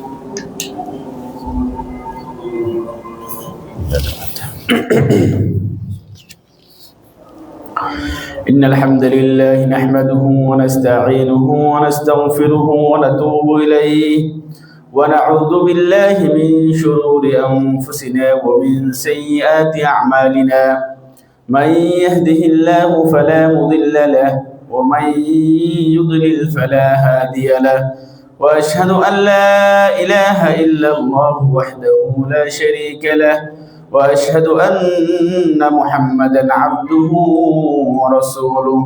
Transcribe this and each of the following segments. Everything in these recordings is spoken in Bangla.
إن الحمد لله نحمده ونستعينه ونستغفره ونتوب إليه ونعوذ بالله من شرور أنفسنا ومن سيئات أعمالنا. من يهده الله فلا مضل له ومن يضلل فلا هادي له. وأشهد أن لا إله إلا الله وحده لا شريك له وأشهد أن محمدا عبده ورسوله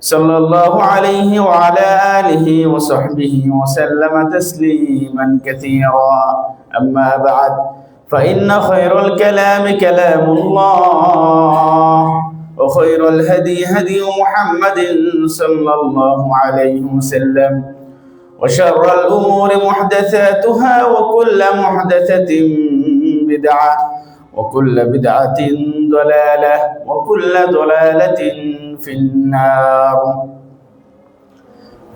صلى الله عليه وعلى آله وصحبه وسلم تسليما كثيرا. أما بعد فإن خير الكلام كلام الله وخير الهدي هدي محمد صلى الله عليه وسلم. وشر الأمور محدثاتها وكل محدثة بدعة وكل بدعة ضلالة وكل ضلالة في النار.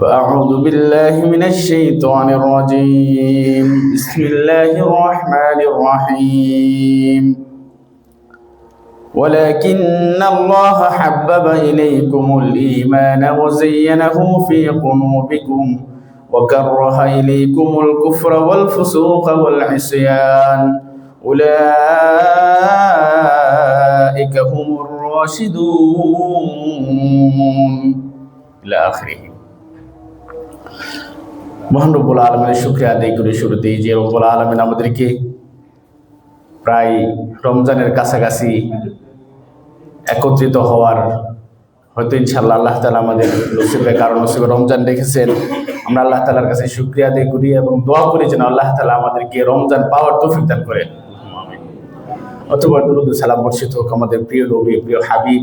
فأعوذ بالله من الشيطان الرجيم. بسم الله الرحمن الرحيم. ولكن الله حبب إليكم الإيمان وزينه في قلوبكم وكره إليكم الكفر والفسوق والعصيان أولئك هم الراشدون إلى آخره মহান রব্বুল আলমের শুক্রিয়া আদায় করে শুরুতেই যে রব্বুল আলমিন আমাদেরকে প্রায় রমজানের কাছাকাছি একত্রিত হওয়ার হয়তো ইনশাল্লাহ আল্লাহ তালা আমাদের নসিবে কারণ নসিবে রমজান রেখেছেন আমরা আল্লাহ তালার কাছে শুক্রিয়া আদায় করি এবং দোয়া করি যেন আল্লাহ তালা আমাদেরকে রমজান পাওয়ার তৌফিক দান করেন। অথবা দুরুদ সালাম বর্ষিত হোক আমাদের প্রিয় নবী, প্রিয় হাবিব,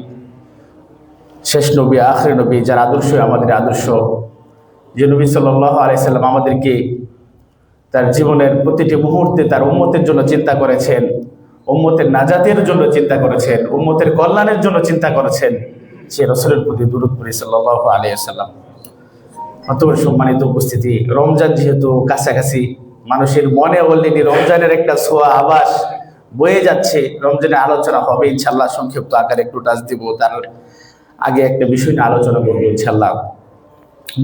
শেষ নবী, আখরি নবী, যার আদর্শ, আমাদের আদর্শ। যে নবী সাল্লাহ আলাইসাল্লাম আমাদেরকে তার জীবনের প্রতিটি মুহূর্তে তার উম্মতের জন্য চিন্তা করেছেন, উম্মতের নাজাতের জন্য চিন্তা করেছেন, উম্মতের কল্যাণের জন্য চিন্তা করেছেন। সে রসুলের প্রতি দূরত করি সাল্লাহ আলিয়াল্লাম অতবার সম্মানিত উপস্থিতি। রমজান যেহেতু কাছাকাছি, মানুষের মনে অলরেডি রমজানের একটা ছোঁয়া আবাস বয়ে যাচ্ছে। রমজানের আলোচনা হবে ইনশাল্লাহ সংক্ষিপ্ত আকারে একটু টাচ দিব। তার আগে একটা বিষয় নিয়ে আলোচনা করব ইনশাল্লাহ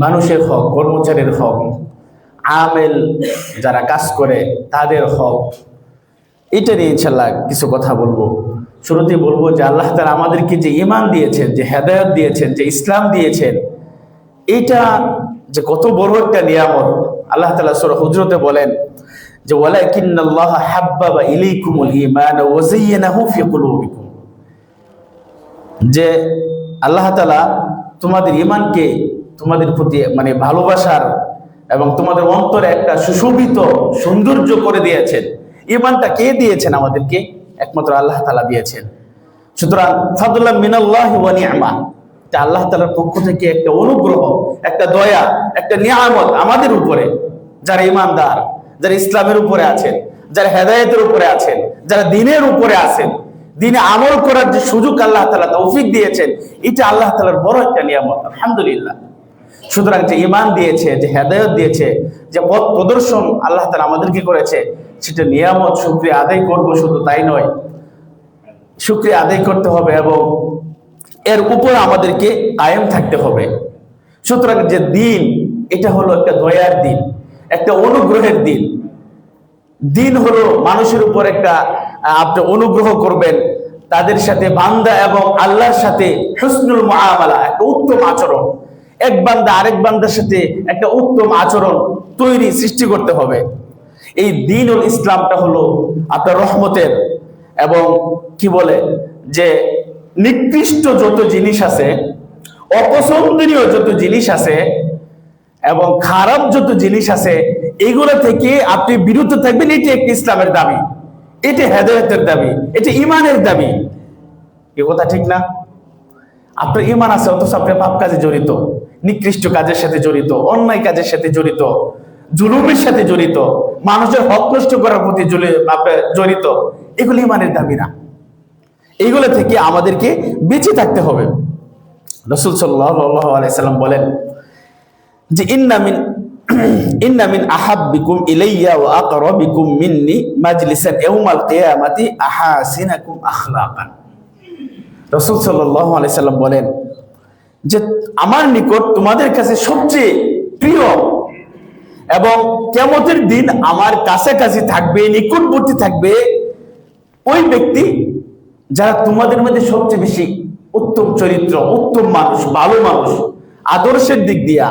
মানুষের হক, কর্মচারীর হক, আমেল যারা কাজ করে তাদের হক, এটা নিয়ে ইনশাল্লাহ কিছু কথা বলব। শুরুতে বলব যে আল্লাহ তালা আমাদেরকে যে ইমান দিয়েছেন, যে হেদায়ত দিয়েছেন, যে ইসলাম দিয়েছেন এটা যে কত বড় একটা নিয়ামত, আল্লাহ তালা সুর হুজরতে বলেন যে কুলুবিকুম যে আল্লাহ তাআলা তোমাদের ইমানকে তোমাদের প্রতি মানে ভালোবাসার এবং তোমাদের অন্তরে একটা সুশোভিত সৌন্দর্য করে দিয়েছেন। ইমানটা কে দিয়েছেন আমাদেরকে? একমাত্র আল্লাহ তালা দিয়েছেন। সুতরাং ফাদুল্লাহ মিনাল্লাহ ওয়া এটা আল্লাহ তাআলার পক্ষ থেকে একটা অনুগ্রহ, একটা দয়া, একটা নিয়ামত আমাদের উপরে, যারা ইমানদার যারা ইসলামের উপরে আছেন, যারা হেদায়তের উপরে আছেন, যারা দিনের উপরে আছেন, দিনে আমল করার যে সুযোগ আল্লাহ তালা তৌফিক দিয়েছেন, এটা আল্লাহ তালার বড় একটা নিয়ামত, আলহামদুলিল্লাহ। সুতরাং যে ইমান দিয়েছে, যে হেদায়ত দিয়েছে, যে পথ প্রদর্শন আল্লাহ তালা আমাদেরকে করেছে, সেটা নিয়ামত, শুক্রিয়া আদায় করব শুধু তাই নয়, শুক্রিয়া আদায় করতে হবে এবং এর উপর আমাদেরকে কায়েম থাকতে হবে। সুতরাং যে দিন, এটা হলো একটা দয়ার দিন, একটা অনুগ্রহের দিন। দিন হলো মানুষের উপর একটা আপনি অনুগ্রহ করবেন, তাদের সাথে বান্দা এবং আল্লাহর সাথে হুসনুল মহামালা একটা উত্তম আচরণ। এক বান্দা আরেক বান্দার সাথে একটা উত্তম আচরণ তৈরি, সৃষ্টি করতে হবে। এই দিনুল ইসলামটা হলো আপনার রহমতের এবং কি বলে যে নিকৃষ্ট যত জিনিস আছে, অপছন্দনীয় যত জিনিস আছে এবং খারাপ যত জিনিস আছে, এগুলো থেকে আপনি বিরত থাকবেন। এটি একটি ইসলামের দাবি। এটি হেদায়তের দাবি। এটি ইমানের দাবি। এ কথা ঠিক না? আপনার ইমান আছে, অথচ আপনি পাপ কাজে জড়িত, নিকৃষ্ট কাজের সাথে জড়িত, অন্যায় কাজের সাথে জড়িত, জুলুমের সাথে জড়িত, মানুষের হক নষ্ট করার প্রতি জড়িত, এগুলি ইমানের দাবি না। এগুলো থেকে আমাদেরকে বেঁচে থাকতে হবে। রসুল সাল্লাহ বলেন যে ইন্নামিন মিন সাল্লাম বলেন যে, আমার নিকট তোমাদের কাছে সবচেয়ে প্রিয় এবং কেমতের দিন আমার কাছাকাছি থাকবে, নিকটবর্তী থাকবে ওই ব্যক্তি যারা তোমাদের মধ্যে সবচেয়ে বেশি উত্তম চরিত্র, উত্তম মানুষ, ভালো মানুষ, আদর্শের দিক দিয়া,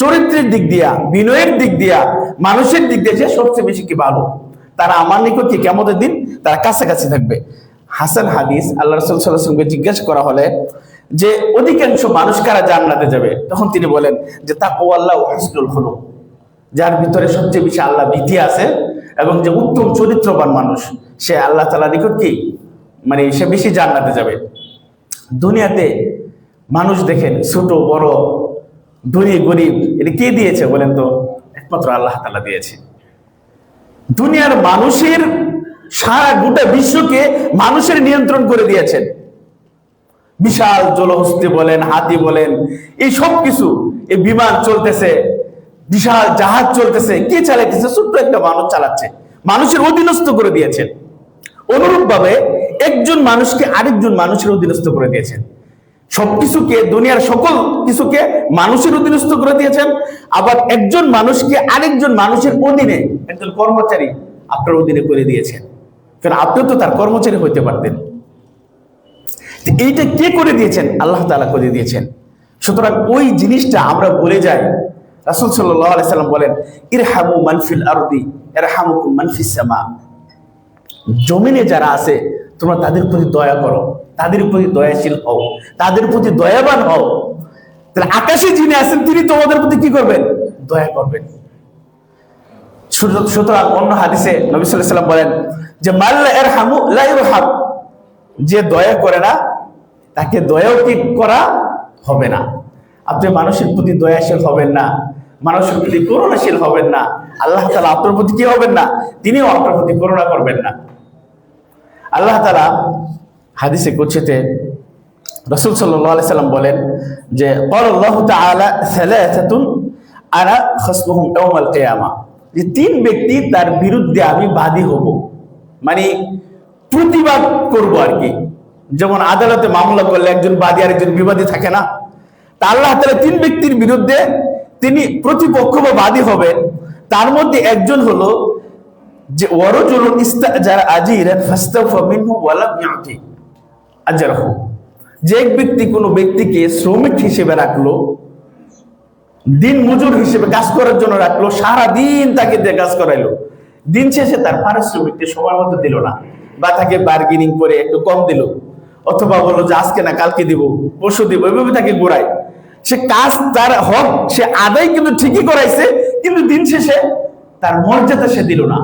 চরিত্রের দিক দিয়া, বিনয়ের দিক দিয়া, মানুষের দিক দিয়ে সবচেয়ে বেশি কি ভালো? তারা আমার নিকট কি কেমতের দিন তারা কাছাকাছি থাকবে? হাসান হাদিস, আল্লাহ রসুল জিজ্ঞাসা করা হলে যে অধিকাংশ মানুষ কারা জান্নাতে যাবে? তখন তিনি বলেন যে তা ও আল্লাহ হাসনুল হলো যার ভিতরে সবচেয়ে বেশি আল্লাহ ভীতি আছে এবং যে উত্তম চরিত্রবান মানুষ, সে আল্লাহ তালা নিকট কি? মানে সে বেশি জান্নাতে যাবে। দুনিয়াতে মানুষ দেখেন ছোট, বড়, ধনী, গরিব, এটা কে দিয়েছে বলেন তো? একমাত্র আল্লাহ তালা দিয়েছে। দুনিয়ার মানুষের সারা গোটা বিশ্বকে মানুষের নিয়ন্ত্রণ করে দিয়েছেন। বিশাল জলহস্তি বলেন, হাতি বলেন, এই সব কিছু, এই বিমান চলতেছে, বিশাল জাহাজ চলতেছে, কে চালাইতেছে? ছোট্ট একটা মানুষ চালাচ্ছে। মানুষের অধীনস্থ করে দিয়েছেন। অনুরূপ ভাবে একজন মানুষকে আরেকজন মানুষের অধীনস্থ করে দিয়েছেন। সবকিছুকে, দুনিয়ার সকল কিছুকে মানুষের অধীনস্থ করে দিয়েছেন। আবার একজন মানুষকে আরেকজন মানুষের অধীনে একজন কর্মচারী আপনার অধীনে করে দিয়েছেন। কারণ আপনিও তো তার কর্মচারী হইতে পারতেন। এইটা কে করে দিয়েছেন? আল্লাহ তাআলা করে দিয়েছেন। সুতরাং ওই জিনিসটা আমরা বলে যাই। রাসূল সাল্লাম বলেন, ইরহামু মানফিল আরদি, ইরহামুকুম মানফিস জমিনে যারা আছে তোমরা তাদের প্রতি দয়া করো, তাদের প্রতি দয়াশীল হও, তাদের প্রতি দয়াবান হও। তাহলে আকাশে যিনি আছেন, তিনি তোমাদের প্রতি কি করবেন? দয়া করবেন। সুতরাং অন্য হাদিসে নবী সাল্লাম বলেন যে মাল্লা ইরহামু লা ইরহাম। যে দয়া করে না, তাকে দয়াও কি করা হবে না? আপনি মানুষের প্রতি দয়াশীল হবেন না, মানুষের প্রতি করুণাশীল হবেন না, আল্লাহ তালা আপনার প্রতি কি হবেন না? তিনিও আপনার প্রতি করুণা করবেন না। আল্লাহ তালা হাদিসে কুচ্ছিতে রসুল সাল্লাম বলেন যে ইয়াউমাল যে, তিন ব্যক্তি তার বিরুদ্ধে আমি বাদী হব। মানে প্রতিবাদ করব আর কি। যেমন আদালতে মামলা করলে একজন বাদী আর একজন বিবাদী থাকে না। তা আল্লাহ তাআলা তিন ব্যক্তির বিরুদ্ধে তিনি প্রতিপক্ষ বা বাদী হবেন। তার মধ্যে একজন হলো যে ওয়ারজুল ইস্তাজার আজিরান ফাস্তাফা মিনহু ওয়া লাম ইয়াতি আজরাহু যে এক ব্যক্তি কোনো ব্যক্তিকে শ্রমিক হিসেবে রাখল, দিন মজুর হিসেবে কাজ করার জন্য রাখল সারা দিন তাকে দিয়ে কাজ করাইলো, দিন শেষে তার পারিশ্রমিকটি সময় মতো দিল না বা তাকে বার্গেনিং করে একটু কম দিল। অথবা বলল যে আজকে না কালকে দিব, পরশু দিব, এভাবে তাকে ঘুরায়। সে কাজ তার হক, সে আদায় কিন্তু ঠিকই করাইছে, কিন্তু দিন শেষে তার মর্যাদা সে দিল না।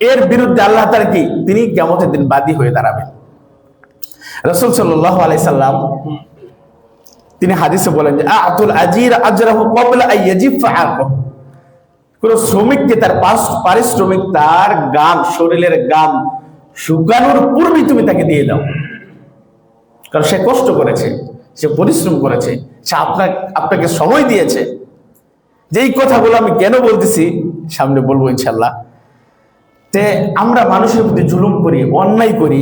এর বিরুদ্ধে আল্লাহ তার কি? তিনি কেমতের দিন বাদী হয়ে দাঁড়াবেন। রসুল আলাই সাল্লাম তিনি হাদিসে বলেন যে, আতুল আজির আজরাহু ক্বাবলা আইয়াজিফা কোন শ্রমিককে তার পারিশ্রমিক, তার গাম শরীরের গাম শুকানোর পূর্বে তুমি তাকে দিয়ে দাও। কারণ সে কষ্ট করেছে, সে পরিশ্রম করেছে, সে আপনার আপনাকে সময় দিয়েছে। যে এই কথাগুলো আমি কেন বলতেছি, সামনে বলব ইনশাল্লাহ তে আমরা মানুষের প্রতি জুলুম করি, অন্যায় করি।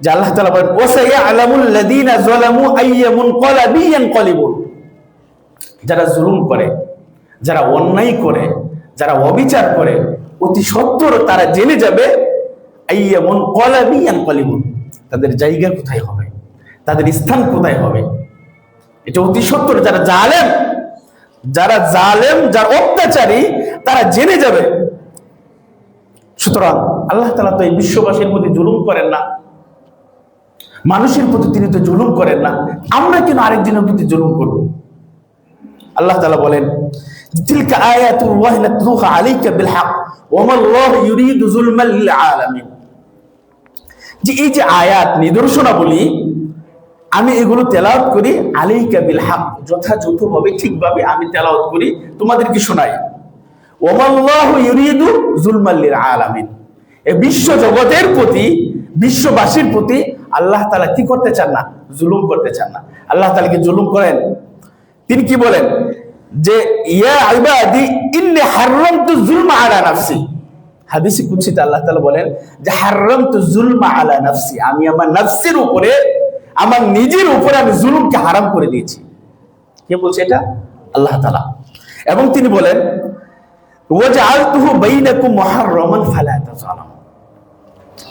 যে আল্লাহ তাআলা বলেন ওয়াসাইয়া আলামুল লাযীনা যালামু আইয়ামুন কলাবি ইয়ানকলিবুন যারা জুলুম করে, যারা অন্যায় করে, যারা অবিচার করে, অতি সত্বর তারা জেনে যাবে, আইয়ামুন কলাবি ইয়ানকলিবুন তাদের জায়গা কোথায় হবে? তাদের স্থান কোথায় হবে? এটা অতি সত্তর যারা জালেম যারা জালেম, যারা অত্যাচারী, তারা জেনে যাবে। সুতরাং আল্লাহ তালা তো এই বিশ্ববাসীর প্রতি জুলুম করেন না। মানুষের প্রতি তিনি তো জুলুম করেন না। আমরা কেন আরেকজনের প্রতি জুলুম করব? আল্লাহ তালা বলেন বিল যে এই যে আয়াত নিদর্শনাবলী, আমি এগুলো তেলাওয়াত করি আলাইকা বিল হক, যথাযথভাবে, ঠিকভাবে আমি তেলাওয়াত করি। তোমাদেরকে শোনাই। ওমাল্লাহু ইউরিদু আলামিন। এই বিশ্ব জগতের প্রতি, বিশ্ববাসীর প্রতি আল্লাহ তাআলা কি করতে চান না? জুলুম করতে চান না। আল্লাহ তাআলা কি জুলুম করেন? তিনি কি বলেন? যে, ইয়া যুলমা আলা আল্লাহ তাআলা বলেন যে, হাররামতু যুলমা আলা আমি আমার উপরে, আমার নিজের উপরে আমি জুলুমকে হারাম করে দিয়েছি। কে বলছে এটা? আল্লাহ তাআলা। এবং তিনি বলেন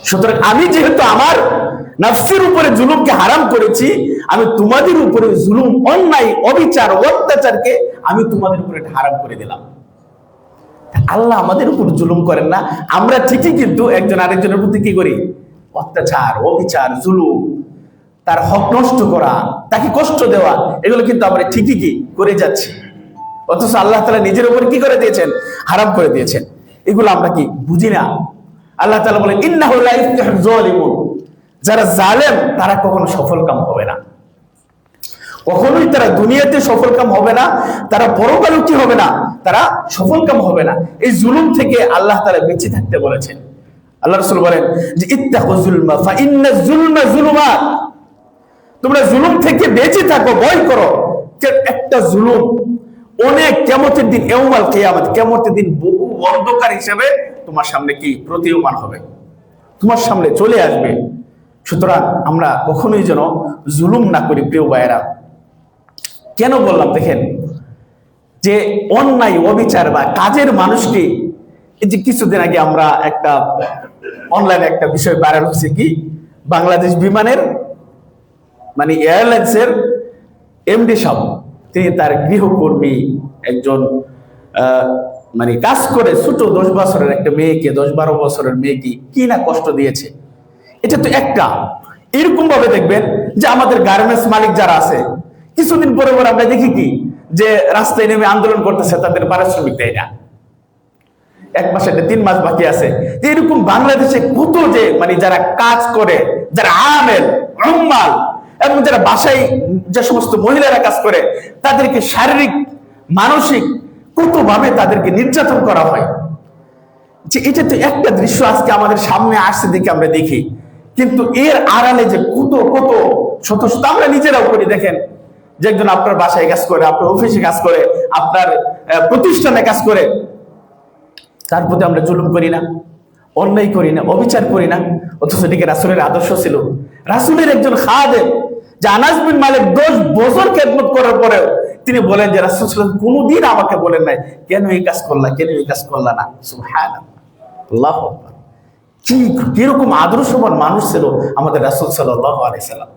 সুতরাং আমি যেহেতু আমার নফসের উপরে জুলুমকে হারাম করেছি, আমি তোমাদের উপরে জুলুম, অন্যায়, অবিচার, অত্যাচারকে আমি তোমাদের উপরে হারাম করে দিলাম। আল্লাহ আমাদের উপর জুলুম করেন না, আমরা ঠিকই কিন্তু একজন আরেকজনের প্রতি কি করি? অত্যাচার, অবিচার, জুলুম, তার হক নষ্ট করা, তাকে কষ্ট দেওয়া, এগুলো কিন্তু আমরা ঠিকই কি করে যাচ্ছি। অথচ আল্লাহ তালা নিজের উপর কি করে দিয়েছেন? হারাম করে দিয়েছেন। এগুলো আমরা কি বুঝি না? আল্লাহ তালা বলেন ইফলিহুল যারা জালেম, তারা কখনো সফল কাম হবে না। কখনোই তারা দুনিয়াতে সফল কাম হবে না, তারা পরকালেও কি হবে না, তারা সফল কাম হবে না। এই জুলুম থেকে আল্লাহ তারা বেঁচে থাকতে বলেছেন। আল্লাহ রসুল বলেন যে, ইত্তাকু জুলমা ইন্না জুলুমাত। তোমরা জুলুম থেকে বেঁচে থাকো, ভয় করো। একটা জুলুম অনেক কেমতের দিন এওমাল কেয়ামত, কেমতের দিন বহু অন্ধকার হিসেবে তোমার সামনে কি? প্রতীয়মান হবে। তোমার সামনে চলে আসবে। সুতরাং আমরা কখনোই যেন জুলুম না করি, প্রিয় ভাইয়েরা। কেন বললাম, দেখেন, যে অন্যায়, অবিচার বা কাজের মানুষকে, এই যে কিছুদিন আগে আমরা একটা অনলাইনে একটা বিষয় ভাইরাল হচ্ছে কি? বাংলাদেশ বিমানের মানে এয়ারলাইন্সের এমডি সাহেব তিনি তার গৃহকর্মী একজন মানে কাজ করে ছোট দশ বছরের একটা মেয়েকে, দশ বারো বছরের মেয়েকে কি না কষ্ট দিয়েছে? এটা তো একটা। এরকম ভাবে দেখবেন যে আমাদের গার্মেন্টস মালিক যারা আছে, কিছুদিন পরে পরে আমরা দেখি কি? যে রাস্তায় নেমে আন্দোলন করতেছে, তাদের পারিশ্রমিক দেয় না। এক মাস একটা তিন মাস বাকি আছে। এরকম বাংলাদেশে কত যে মানে যারা কাজ করে, যারা আমেল উম্মাল এবং যারা বাসায় যে সমস্ত মহিলারা কাজ করে, তাদেরকে শারীরিক, মানসিক কত ভাবে তাদেরকে নির্যাতন করা হয়? যে এটা তো একটা দৃশ্য আজকে আমাদের সামনে আসছে দেখে আমরা দেখি। কিন্তু এর আড়ালে যে কত কত শত শত আমরা নিজেরাও করি। দেখেন, যে একজন আপনার বাসায় কাজ করে, আপনার অফিসে কাজ করে, আপনার প্রতিষ্ঠানে কাজ করে, তার প্রতি আমরা জুলুম করি না, অন্যায় করি না, অবিচার করি না। অথচ এদিকে রাসুলের আদর্শ ছিল। রাসুলের একজন খাদেম যে বিন মালিক দশ বছর খেদমত করার পরেও তিনি বলেন যে রাসুল কোনোদিন আমাকে বলেন নাই, কেন এই কাজ করলা, কেন এই কাজ করলা না? আল্লাহু কি, কীরকম আদর্শবান মানুষ ছিল আমাদের রাসুল সাল্লাম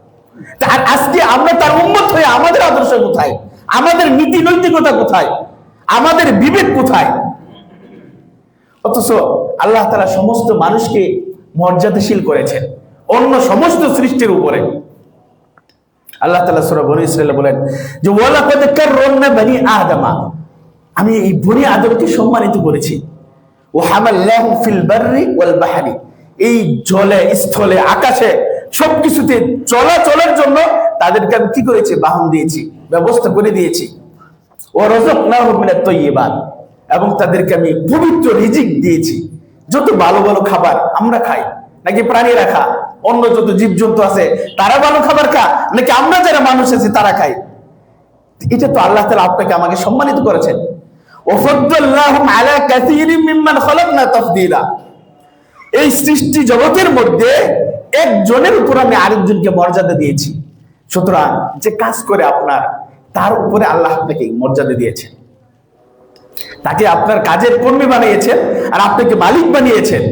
তার আজকে আমরা তার উন্মত হয়ে আমাদের আদর্শ কোথায়? আমাদের নীতি নৈতিকতা কোথায়? আমাদের বিবেক কোথায়? অথচ আল্লাহ তারা সমস্ত মানুষকে মর্যাদাশীল করেছেন। অন্য সমস্ত সৃষ্টির উপরে। আল্লাহ তালা সুরা বনি ইসরায়েল বলেন যে কাররামনা বনি আদমা। আমি এই বনি আদমকে সম্মানিত করেছি। ও হামাল্লাহু ফিল বাররি ওয়াল বাহরি। এই জলে, স্থলে, আকাশে সবকিছুতে চলাচলের জন্য তাদেরকে আমি কি করেছি? বাহন দিয়েছি, ব্যবস্থা করে দিয়েছি। ও রজকনাহুম মিনাত তাইয়্যিবাত এবং তাদেরকে আমি পবিত্র রিজিক দিয়েছি। যত ভালো ভালো খাবার আমরা খাই, নাকি প্রাণীরা খা অন্য যত জীবজন্তু আছে, তারা ভালো খাবার খা, নাকি আমরা যারা মানুষ আছি, তারা খাই? এটা তো আল্লাহ তালা আপনাকে আমাকে সম্মানিত করেছেন। এই সৃষ্টি জগতের মধ্যে একজনের উপর আমি আরেকজনকে মর্যাদা দিয়েছি। সুতরাং যে কাজ করে আপনার, তার উপরে আল্লাহ আপনাকে মর্যাদা দিয়েছেন। তাকে আপনার কাজের কর্মী বানিয়েছেন, আর আপনাকে মালিক বানিয়েছেন।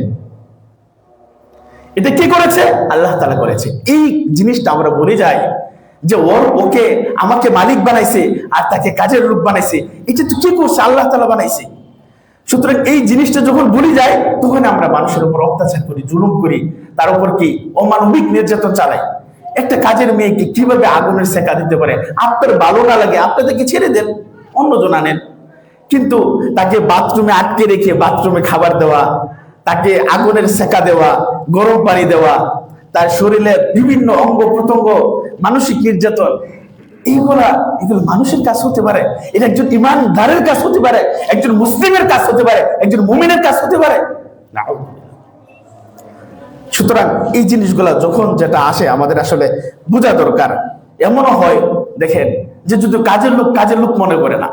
এটা কে করেছে? আল্লাহ তালা করেছে। এই জিনিসটা আমরা বলে যাই যে, ওর ওকে আমাকে মালিক বানাইছে আর তাকে কাজের লোক বানাইছে। এটা তো কে করছে? আল্লাহ তালা বানাইছে। সুতরাং এই জিনিসটা যখন বলি যায় তখন আমরা মানুষের উপর অত্যাচার করি, জুলুম করি। তার উপর কি? অমানবিক নির্যাতন চালাই। একটা কাজের মেয়েকে কীভাবে আগুনের সেকা দিতে পারে? আপনার ভালো না লাগে, আপনি তাকে ছেড়ে দেন, অন্যজন আনেন। কিন্তু তাকে বাথরুমে আটকে রেখে বাথরুমে খাবার দেওয়া তাকে আগুনের সেকা দেওয়া, গরম পানি দেওয়া, তার শরীরে বিভিন্ন অঙ্গ প্রত্যঙ্গ, মানসিক নির্যাতন, এইগুলা এগুলো মানুষের কাজ হতে পারে, এটা একজন ইমানদারের কাজ হতে পারে, একজন মুসলিমের কাজ হতে পারে, একজন মুমিনের কাজ হতে পারে। সুতরাং এই জিনিসগুলা যখন যেটা আসে, আমাদের আসলে বোঝা দরকার। এমনও হয়, দেখেন, যে যদি কাজের লোক কাজের লোক মনে করে না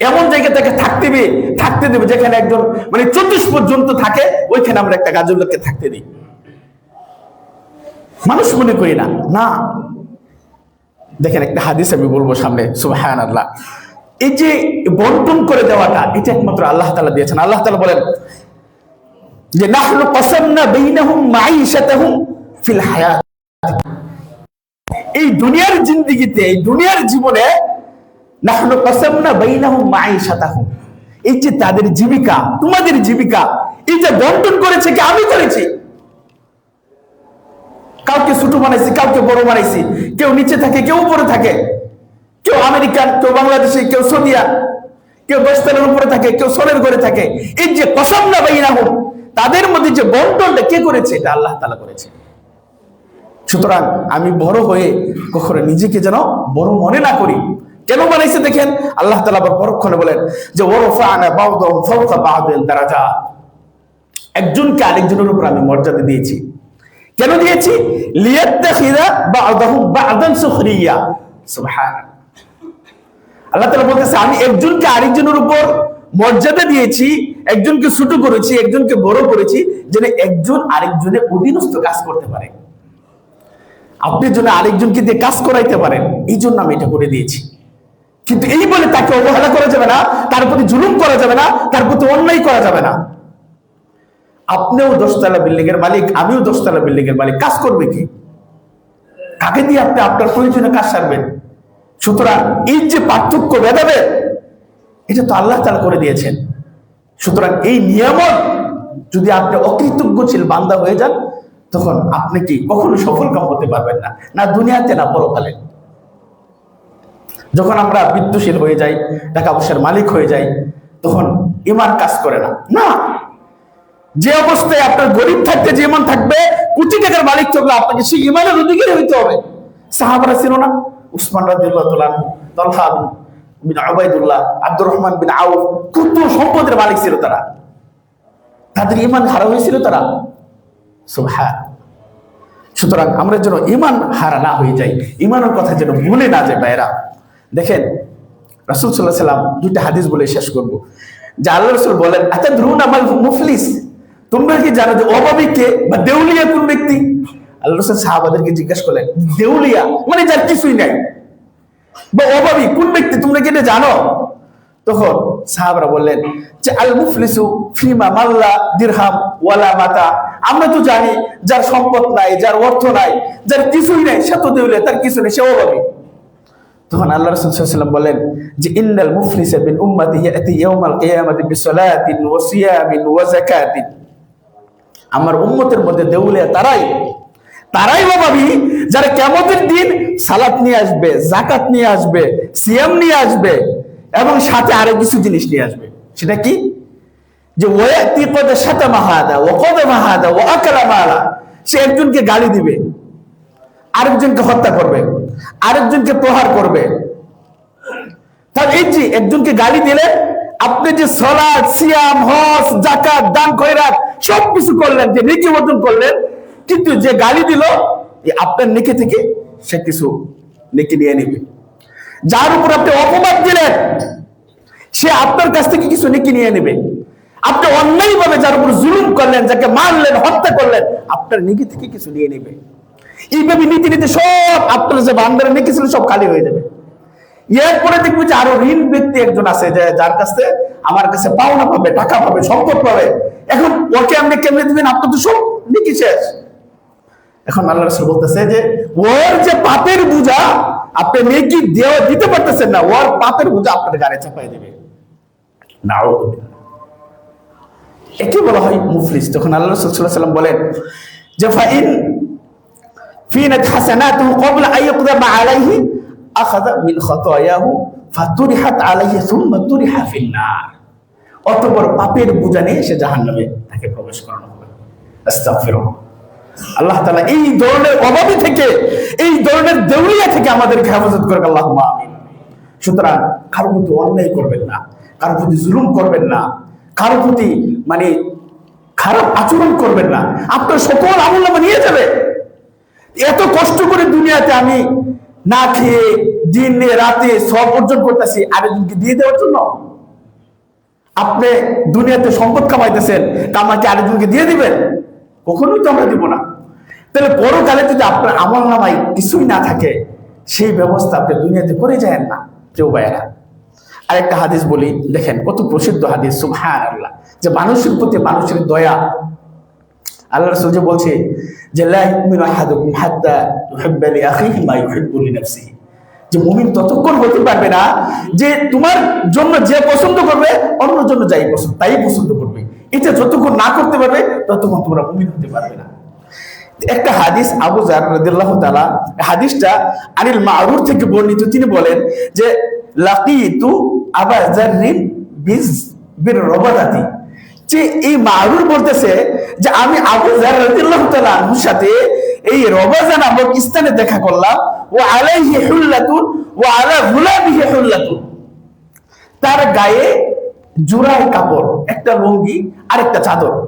এমন জায়গা তাকে থাকতে দেবে থাকতে দেবে যেখানে একজন মানে চতুষ পর্যন্ত থাকে, ওইখানে আমরা একটা গাজর লোককে থাকতে দিই। মানুষ মনে করি না না। দেখেন একটা হাদিস আমি বলব সামনে সুবহান আল্লাহ এই যে বন্টন করে দেওয়াটা, এটা একমাত্র আল্লাহ তালা দিয়েছেন। আল্লাহ তালা বলেন যে, নাহনু কসামনা বেইনাহুম মাইশাতাহুম ফিল হায়াত। এই দুনিয়ার জিন্দিগিতে, এই দুনিয়ার জীবনে এই যে তাদের জীবিকা, তোমাদের জীবিকা, এই যে বন্টন করেছে কি আমি করেছি? কাউকে বানাইছি, কাউকে বড় বানাইছি, কেউ নিচে থাকে, কেউ উপরে থাকে। কেউ আমেরিকান, কেউ কেউ কেউ উপরে থাকে, কেউ সোনের ঘরে থাকে। এই যে কসম না বাইনা হোক তাদের মধ্যে যে বন্টনটা কে করেছে? এটা আল্লাহ তালা করেছে। সুতরাং আমি বড় হয়ে কখনো নিজেকে যেন বড় মনে না করি। কেন বানাইছে দেখেন? আল্লাহ তালা আবার পরক্ষণে বলেন যে দারাজাত একজনকে আরেকজনের উপর আমি মর্যাদা দিয়েছি। কেন দিয়েছি? আল্লাহ তাআলা বলতেছে, আমি একজনকে আরেকজনের উপর মর্যাদা দিয়েছি, একজনকে ছোট করেছি, একজনকে বড় করেছি, যেন একজন আরেকজনের অধীনস্থ কাজ করতে পারে। আপনি যেন আরেকজনকে দিয়ে কাজ করাইতে পারেন এই জন্য আমি এটা করে দিয়েছি। কিন্তু এই বলে তাকে অবহেলা করা যাবে না, তার প্রতি জুলুম করা যাবে না, তার প্রতি অন্যায় করা যাবে না। আপনিও দশতলা বিল্ডিং এর মালিক, আমিও দশতলা বিল্ডিং এর মালিক, কাজ করবে কি? কাকে দিয়ে আপনি আপনার প্রয়োজনে কাজ সারবেন? সুতরাং এই যে পার্থক্য ভেদাবে এটা তো আল্লাহ তালা করে দিয়েছেন। সুতরাং এই নিয়ামত, যদি আপনি অকৃতজ্ঞশীল বান্দা হয়ে যান, তখন আপনি কি কখনো সফল কাম হতে পারবেন না। না দুনিয়াতে, না পরকালে। যখন আমরা বিত্তশীল হয়ে যাই, টাকা পয়সার মালিক হয়ে যাই, তখন ইমান কাজ করে না। না! যে অবস্থায় আপনার গরিব থাকতে যে ইমান থাকবে, কোটি টাকার মালিক থাকলে আপনাকে সেই ইমানের অধিকারী হইতে হবে। সাহাবারা ছিল না? উসমান রাদিয়াল্লাহু তাআলা তলহা বিন উবাইদুল্লাহ, আব্দুর রহমান বিন আউফ, কত সম্পদের মালিক ছিল তারা? তাদের ইমান হারা হয়েছিল তারা? সুবহান। সুতরাং আমরা যেন ইমান হারা না হয়ে যাই, ইমানের কথা যেন ভুলে না যায় ভাইরা দেখেন, রাসূল আলাইহি সাল্লাম দুইটা হাদিস বলে শেষ করব। যে আল্লাহ রাসূল বলেন আচ্ছা ধ্রুন আমাল মুফলিস? তোমরা কি জানো যে অভাবী কে বা দেউলিয়া কোন ব্যক্তি? আল্লাহ রসুল সাহাবাদেরকে জিজ্ঞাসা করলেন, দেউলিয়া? মানে যার কিছুই নাই। বা অভাবী, কোন ব্যক্তি? তোমরা কি এটা জানো? তখন সাহাবারা বললেন যে, আল মুফলিসু ফিমা মাল্লা দিরহাম ওয়ালা মাতা। আমরা তো জানি, যার সম্পদ নাই, যার অর্থ নাই, যার কিছুই নাই, সে তো দেউলিয়া, তার কিছু নেই, সে অভাবী। তখন আল্লাহ রাসূল ওয়াসাল্লাম বলেন যে, ইন্নাল মুফলিসা বিন উম্মতি ইয়াতি ইয়াউমাল কিয়ামাতি বিসসালাতিন ওয়া সিয়ামিন ওয়া যাকাতিন। আমার উম্মতের মধ্যে দেউলিয়া তারাই তারাই অভাবী যারা কেমতের দিন সালাত নিয়ে আসবে জাকাত নিয়ে আসবে, সিয়াম নিয়ে আসবে এবং সাথে আরও কিছু জিনিস নিয়ে আসবে। সেটা কি? যে ওয়াতি কদ সাতা মাহাদা ও কদ মাহাদা ও আকরা মালা সে একজনকে গালি দিবে। আরেকজনকে হত্যা করবে, আরেকজনকে প্রহার করবে। তাহলে এই যে একজনকে গালি দিলে, আপনি যে সলাদ সিয়াম হস জাকাত দান, খয়রাত সব কিছু করলেন, যে নেকি অর্জন করলেন, কিন্তু যে গালি দিল আপনার নেকি থেকে সে কিছু নেকি নিয়ে নেবে। যার উপর আপনি অপবাদ দিলেন, সে আপনার কাছ থেকে কিছু নেকি নিয়ে নেবে। আপনি অন্যায়ভাবে যার উপর জুলুম করলেন, যাকে মারলেন, হত্যা করলেন, আপনার নেকি থেকে কিছু নিয়ে নেবে। এইভাবে নীতি নীতি সব আপনার যে সব খালি হয়ে যাবে। এরপরে দেখব যে আরও ঋণ ব্যক্তি একজন আছে যে যার কাছে আমার কাছে পাওনা পাবে, টাকা পাবে, সম্পদ পাবে। এখন ওকে আপনি কেমনে দিবেন? আপনার তো সব নেকি শেষ। এখন আল্লাহ রসুল বলতেছে যে, ওর যে পাপের বোঝা আপনি নেকি দেওয়া দিতে পারতেছেন না, ওর পাপের বোঝা আপনার গাড়ি চাপাই দেবে। না একে বলা হয় মুফলিস। তখন আল্লাহ রসুল সাল্লাহ সাল্লাম বলেন যে, ফাইন ফিনাত হাসানাতুহু ক্বাবলা আন ইয়াকদামা আলাইহি, আখাযা মিন খাতায়াহু, ফাতুরিহাত আলাইহি সুম্মা তুরিহা ফিন নার। অতঃপর পাপের বোঝা নিয়ে সে জাহান্নামে তাকে প্রবেশ করানো হবে। আল্লাহ তাআলা এই ধরনের অভাবী থেকে, এই ধরনের দেউলিয়া থেকে আমাদেরকে হেফাজত করুক, আল্লাহুম্মা আমিন। সুতরাং কারও প্রতি অন্যায় করবেন না, কারও প্রতি জুলুম করবেন না, কারও প্রতি মানে খারাপ আচরণ করবেন না। আপনার সকল আমল নিয়ে যাবে। এত কষ্ট করে দুনিয়াতে আমি না খেয়ে দিনে রাতে সব অর্জন করতেছি আরেকজনকে দিয়ে দেওয়ার জন্য? আপনি দুনিয়াতে সম্পদ কামাইতেছেন কামাকে আরেকজনকে দিয়ে দিবেন? কখনোই তো আমরা দিব না। তাহলে পরকালে যদি আপনার আমল নামাই কিছুই না থাকে, সেই ব্যবস্থা আপনি দুনিয়াতে করে যায় না কেউ ভাইয়েরা। আরেকটা হাদিস বলি, দেখেন কত প্রসিদ্ধ হাদিস সুবহান আল্লাহ যে মানুষের প্রতি মানুষের দয়া আল্লাহ যে বলছে যে যে মুমিন ততক্ষণ হতে পারবে না যে তোমার জন্য যে পছন্দ করবে, অন্য জন্য যাই পছন্দ, তাই পছন্দ করবে। এটা যতক্ষণ না করতে পারবে, ততক্ষণ তোমরা মুমিন হতে পারবে না। একটা হাদিস আবু জার রাদিয়াল্লাহু তাআলা, হাদিসটা আনিল মারুর থেকে বর্ণিত, তিনি বলেন যে, লাকিতু আবা জাররিন বিজ বির রবাদাতি। যে এই মারুর বলতেছে যে আমি আবু আনহুর সাথে এই রবাজা নামক স্থানে দেখা করলাম ও আলাইহি হুল্লাতুন ও আলা গুলাবিহি হুল্লাতুন। তার গায়ে জোড়ায় কাপড়, একটা লুঙ্গি আর একটা চাদর।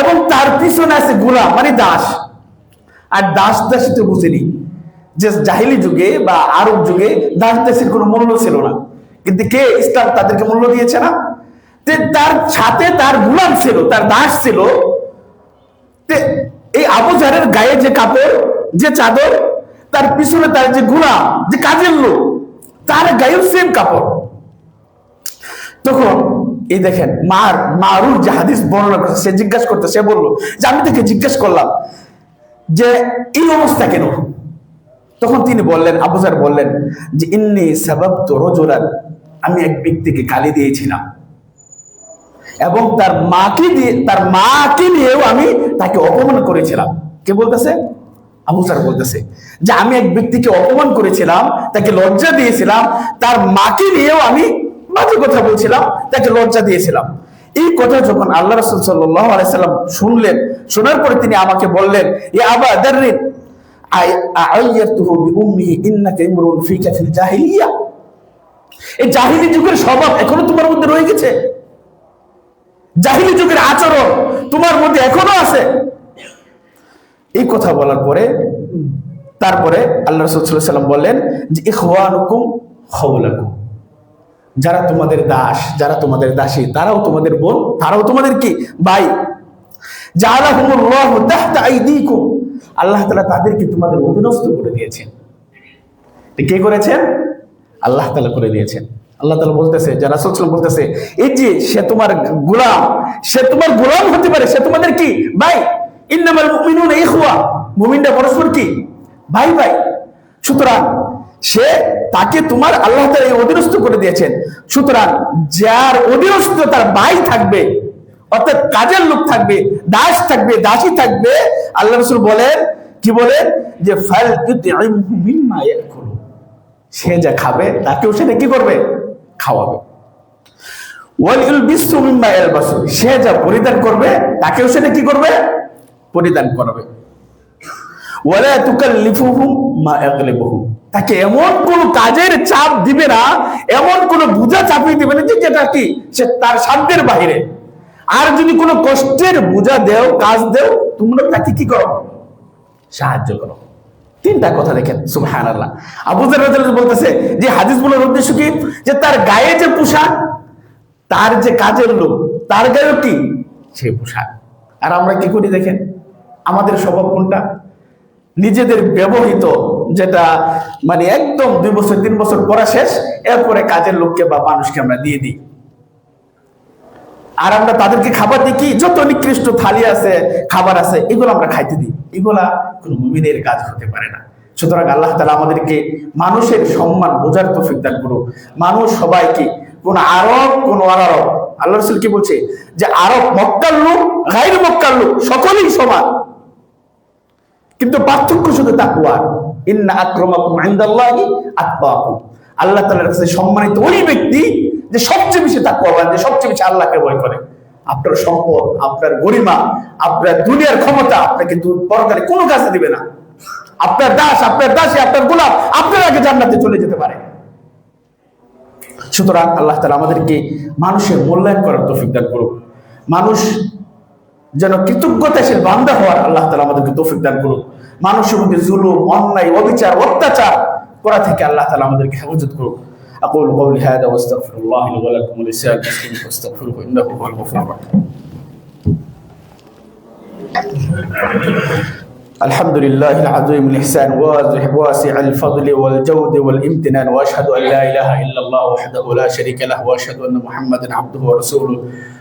এবং তার পিছনে আছে গোলাম মানে দাস। আর দাস দাসী তো বুঝেনি। যে জাহিলি যুগে বা আরব যুগে দাস দাসের কোনো মূল্য ছিল না। কিন্তু কে ইসলাম তাদেরকে মূল্য দিয়েছে না? তে তার সাথে তার গুলাম ছিল, তার দাস ছিল এই আবু জারের গায়ে যে কাপড়, যে চাদর, তার পিছনে তার যে গুলাম, যে কাজের লোক, তার গায়েও সেম কাপড়। তখন এই দেখেন, মার, মারুর যে হাদিস বর্ণনা করছে, সে জিজ্ঞাসা করতে, সে বলল, যে আমি তাকে জিজ্ঞেস করলাম যে এই অবস্থা কেন? তখন তিনি বললেন আবুজার বললেন যে, ইন্নি সাবাব তো রজুরান আমি এক ব্যক্তিকে গালি দিয়েছিলাম। এবং তার মাকে দিয়ে, তার মাকে নিয়েও আমি তাকে অপমান করেছিলাম। কে বলতেছে? আবুজার বলতেছে যে আমি এক ব্যক্তিকে অপমান করেছিলাম, তাকে লজ্জা দিয়েছিলাম, তার মাকে নিয়েও আমি বাজে কথা বলছিলাম, তাকে লজ্জা দিয়েছিলাম। এই কথা যখন আল্লাহ রসুল সাল্লাহ আলাইসাল্লাম শুনলেন, শোনার পরে তিনি আমাকে বললেন এ আবা এই জাহিলি যুগের স্বভাব এখনও তোমার মধ্যে রয়ে গেছে? জাহিলি যুগের আচরণ তোমার মধ্যে এখনও আছে। এই কথা বলার পরে, তারপরে আল্লাহ রসুল্লাহ সাল্লাম বললেন যে, ইখওয়ানুকুম খাউলাকুম যারা তোমাদের দাস, যারা তোমাদের দাসী, তারাও তোমাদের বোন, তারাও তোমাদের কি? ভাই। আইদিকুম। আল্লাহ তাআলা তাদেরকে তোমাদের অধীনস্থ করে দিয়েছেন। কে করেছেন? আল্লাহ করে দিয়েছেন। আল্লাহ তাআলা বলতেছে যারা রাসূল বলতেছে, এই যে সে তোমার গোলাম, সে তোমার গোলাম হতে পারে, সে তোমাদের কি? ভাই, ইন্নামাল মুমিনুনা ইখওয়া। মুমিনরা পরস্পর কি? ভাই ভাই। সুতরাং সে তাকে তোমার আল্লাহ এই অধীনস্থ করে দিয়েছেন। সুতরাং যার অধীনস্থ তার ভাই থাকবে, অর্থাৎ কাজের লোক থাকবে, দাস থাকবে, দাসী থাকবে, আল্লাহ রসুল বলেন, কি বলেন যে, ফাল সে যা খাবে, তাকেও সেটা কি করবে? খাওয়াবে। সে যা পরিধান করবে, তাকেও সেটা কি করবে? পরিধান করবে। তাকে এমন কোন কাজের চাপ দিবে না, এমন কোন বোঝা চাপিয়ে দিবে না যেটা কি, সে তার সাধ্যের বাইরে আর যদি কোনো কষ্টের বোঝা দেও, কাজ দেও, তোমরা তাকে কি করো? সাহায্য করো। তিনটা কথা দেখেন সুবহান আল্লাহ আবুজার বলতেছে যে হাদিস বলার উদ্দেশ্য কি? যে তার গায়ে যে পোশাক, তার যে কাজের লোক, তার গায়েও কি? সে পোশাক। আর আমরা কি করি দেখেন? আমাদের স্বভাব কোনটা? নিজেদের ব্যবহৃত যেটা মানে একদম দুই বছর, তিন বছর পড়া শেষ, এরপরে কাজের লোককে বা মানুষকে আমরা দিয়ে দিই। আর আমরা তাদেরকে খাবার দিই কি? যত নিকৃষ্ট থালি আছে, খাবার আছে, এগুলো আমরা খাইতে দিই। এগুলা কোনো মুমিনের কাজ হতে পারে না। সুতরাং আল্লাহ তালা আমাদেরকে মানুষের সম্মান বোঝার তৌফিক দান করুক। মানুষ সবাই কি কোন আরব, কোন অনারব আল্লাহ রসুল কি বলছে? যে আরব মক্কার লোক গাইর মক্কার লোক, সকলেই সমান। কিন্তু পার্থক্য শুধু তাকুয়া ইন্না আক্রমাকুম ইনদাল্লাহি আতকাকুম আল্লাহ তাআলার কাছে সম্মানিত ওই ব্যক্তি যে সবচেয়ে বেশি তাকুয়াবান যে সবচেয়ে বেশি আল্লাহকে ভয় করে। আপনার সম্পদ, আপনার গরিমা, আপনার দুনিয়ার ক্ষমতা আপনাকে দূর পরকালে কোনো কাজে দিবে না। আপনার দাস, আপনার দাসী, আপনার গোলাম আপনার আগে জান্নাতে চলে যেতে পারে। সুতরাং আল্লাহ তালা আমাদেরকে মানুষের মূল্যায়ন করার তৌফিক দান করুক। মানুষ যেন কৃতজ্ঞতাশীল বান্দা হওয়ার আল্লাহ তালা আমাদেরকে তৌফিক দান করুক। মানুষের মধ্যে জুলুম, অন্যায়, অবিচার, অত্যাচার করা থেকে আল্লাহ তালা আমাদেরকে হেফাজত করুক। أقول قولي هذا واستغفر الله لي ولكم ولسائر المسلمين فاستغفروه إنه هو الغفور الرحيم. الحمد لله العظيم الإحسان واسع الفضل والجود والامتنان وأشهد أن لا إله إلا الله وحده لا شريك له وأشهد أن محمدا عبده ورسوله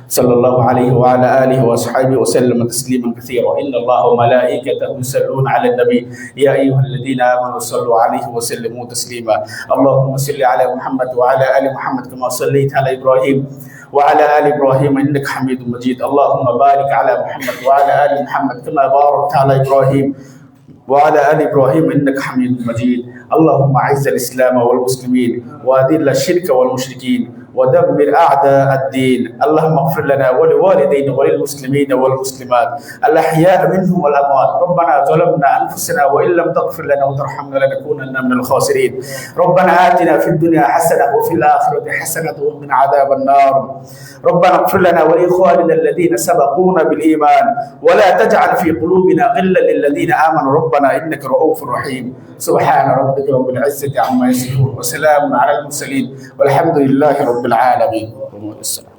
صلى الله عليه وعلى آله وصحبه وسلم تسليما كثيرا. إن الله وملائكته يصلون على النبي. يا أيها الذين آمنوا صلوا عليه وسلموا تسليما. اللهم صل على محمد وعلى آل محمد كما صليت على إبراهيم. وعلى آل إبراهيم إنك حميد مجيد. اللهم بارك على محمد وعلى آل محمد كما باركت على إبراهيم وعلى آل إبراهيم إنك حميد مجيد. اللهم أعز الإسلام والمسلمين وأذل الشرك والمشركين. ودمر أعداء الدين. اللهم اغفر لنا ولوالدينا وللمسلمين والمسلمات. الأحياء منهم والأموات. ربنا ظلمنا أنفسنا وإن لم تغفر لنا وترحمنا لنكونن من الخاسرين. ربنا آتنا في الدنيا حسنة وفي الآخرة حسنة وقنا عذاب النار. ربنا اغفر لنا ولإخواننا الذين سبقونا بالإيمان. ولا تجعل في قلوبنا غلا للذين آمنوا. ربنا إنك رؤوف رحيم. سبحان ربك رب العزة عما يصفون. وسلام على المرسلين. والحمد لله رب العالمين. السلام